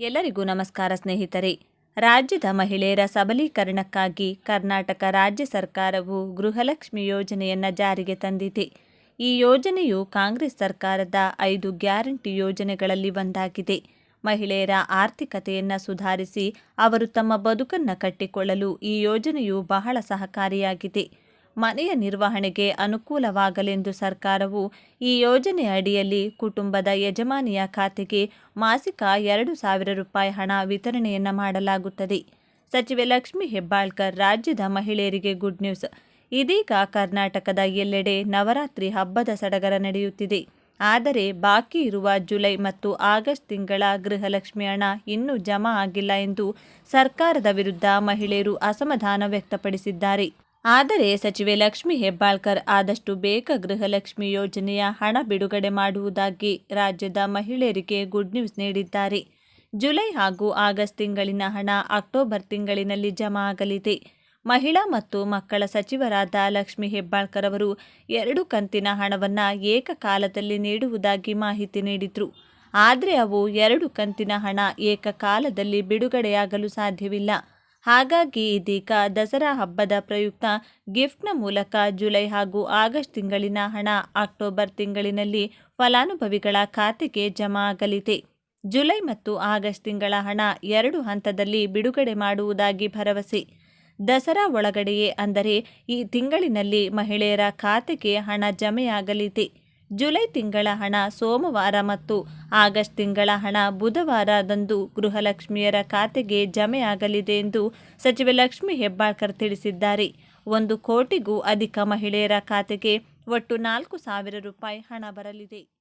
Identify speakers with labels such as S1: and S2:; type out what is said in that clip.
S1: ಎಲ್ಲರಿಗೂ ನಮಸ್ಕಾರ ಸ್ನೇಹಿತರೆ. ರಾಜ್ಯದ ಮಹಿಳೆಯರ ಸಬಲೀಕರಣಕ್ಕಾಗಿ ಕರ್ನಾಟಕ ರಾಜ್ಯ ಸರ್ಕಾರವು ಗೃಹಲಕ್ಷ್ಮಿ ಯೋಜನೆಯನ್ನು ಜಾರಿಗೆ ತಂದಿದೆ. ಈ ಯೋಜನೆಯು ಕಾಂಗ್ರೆಸ್ ಸರ್ಕಾರದ ಐದು ಗ್ಯಾರಂಟಿ ಯೋಜನೆಗಳಲ್ಲಿ ಒಂದಾಗಿದೆ. ಮಹಿಳೆಯರ ಆರ್ಥಿಕತೆಯನ್ನು ಸುಧಾರಿಸಿ ಅವರು ತಮ್ಮ ಬದುಕನ್ನು ಕಟ್ಟಿಕೊಳ್ಳಲು ಈ ಯೋಜನೆಯು ಬಹಳ ಸಹಕಾರಿಯಾಗಿದೆ. ಮನೆಯ ನಿರ್ವಹಣೆಗೆ ಅನುಕೂಲವಾಗಲೆಂದು ಸರ್ಕಾರವು ಈ ಯೋಜನೆ ಅಡಿಯಲ್ಲಿ ಕುಟುಂಬದ ಯಜಮಾನಿಯ ಖಾತೆಗೆ ಮಾಸಿಕ ಎರಡು ಸಾವಿರ ರೂಪಾಯಿ ಹಣ ವಿತರಣೆಯನ್ನು ಮಾಡಲಾಗುತ್ತದೆ. ಸಚಿವೆ ಲಕ್ಷ್ಮಿ ಹೆಬ್ಬಾಳ್ಕರ್, ರಾಜ್ಯದ ಮಹಿಳೆಯರಿಗೆ ಗುಡ್ ನ್ಯೂಸ್. ಇದೀಗ ಕರ್ನಾಟಕದ ಎಲ್ಲೆಡೆ ನವರಾತ್ರಿ ಹಬ್ಬದ ಸಡಗರ ನಡೆಯುತ್ತಿದೆ. ಆದರೆ ಬಾಕಿ ಇರುವ ಜುಲೈ ಮತ್ತು ಆಗಸ್ಟ್ ತಿಂಗಳ ಗೃಹಲಕ್ಷ್ಮಿ ಹಣ ಇನ್ನೂ ಜಮಾ ಆಗಿಲ್ಲ ಎಂದು ಸರ್ಕಾರದ ವಿರುದ್ಧ ಮಹಿಳೆಯರು ಅಸಮಾಧಾನ ವ್ಯಕ್ತಪಡಿಸಿದ್ದಾರೆ. ಆದರೆ ಸಚಿವೆ ಲಕ್ಷ್ಮಿ ಹೆಬ್ಬಾಳ್ಕರ್ ಆದಷ್ಟು ಬೇಗ ಗೃಹಲಕ್ಷ್ಮಿ ಯೋಜನೆಯ ಹಣ ಬಿಡುಗಡೆ ಮಾಡುವುದಾಗಿ ರಾಜ್ಯದ ಮಹಿಳೆಯರಿಗೆ ಗುಡ್ ನ್ಯೂಸ್ ನೀಡಿದ್ದಾರೆ. ಜುಲೈ ಹಾಗೂ ಆಗಸ್ಟ್ ತಿಂಗಳಿನ ಹಣ ಅಕ್ಟೋಬರ್ ತಿಂಗಳಿನಲ್ಲಿ ಜಮಾ ಆಗಲಿದೆ. ಮಹಿಳಾ ಮತ್ತು ಮಕ್ಕಳ ಸಚಿವರಾದ ಲಕ್ಷ್ಮಿ ಹೆಬ್ಬಾಳ್ಕರ್ ಅವರು ಎರಡು ಕಂತಿನ ಹಣವನ್ನು ಏಕಕಾಲದಲ್ಲಿ ನೀಡುವುದಾಗಿ ಮಾಹಿತಿ ನೀಡಿದರು. ಆದರೆ ಅವು ಎರಡು ಕಂತಿನ ಹಣ ಏಕಕಾಲದಲ್ಲಿ ಬಿಡುಗಡೆಯಾಗಲು ಸಾಧ್ಯವಿಲ್ಲ. ಹಾಗಾಗಿ ಇದೀಗ ದಸರಾ ಹಬ್ಬದ ಪ್ರಯುಕ್ತ ಗಿಫ್ಟ್ನ ಮೂಲಕ ಜುಲೈ ಹಾಗೂ ಆಗಸ್ಟ್ ತಿಂಗಳಿನ ಹಣ ಅಕ್ಟೋಬರ್ ತಿಂಗಳಿನಲ್ಲಿ ಫಲಾನುಭವಿಗಳ ಖಾತೆಗೆ ಜಮಾ ಆಗಲಿದೆ. ಜುಲೈ ಮತ್ತು ಆಗಸ್ಟ್ ತಿಂಗಳ ಹಣ ಎರಡು ಹಂತದಲ್ಲಿ ಬಿಡುಗಡೆ ಮಾಡುವುದಾಗಿ ಭರವಸೆ. ದಸರಾ ಒಳಗಡೆಯೇ ಅಂದರೆ ಈ ತಿಂಗಳಿನಲ್ಲಿ ಮಹಿಳೆಯರ ಖಾತೆಗೆ ಹಣ ಜಮೆಯಾಗಲಿದೆ. ಜುಲೈ ತಿಂಗಳ ಹಣ ಸೋಮವಾರ ಮತ್ತು ಆಗಸ್ಟ್ ತಿಂಗಳ ಹಣ ಬುಧವಾರದಂದು ಗೃಹಲಕ್ಷ್ಮಿಯರ ಖಾತೆಗೆ ಜಮೆಯಾಗಲಿದೆ ಎಂದು ಸಚಿವೆ ಲಕ್ಷ್ಮಿ ಹೆಬ್ಬಾಳ್ಕರ್ ತಿಳಿಸಿದ್ದಾರೆ. ಒಂದು ಕೋಟಿಗೂ ಅಧಿಕ ಮಹಿಳೆಯರ ಖಾತೆಗೆ ಒಟ್ಟು ನಾಲ್ಕು ಸಾವಿರ ರೂಪಾಯಿ ಹಣ ಬರಲಿದೆ.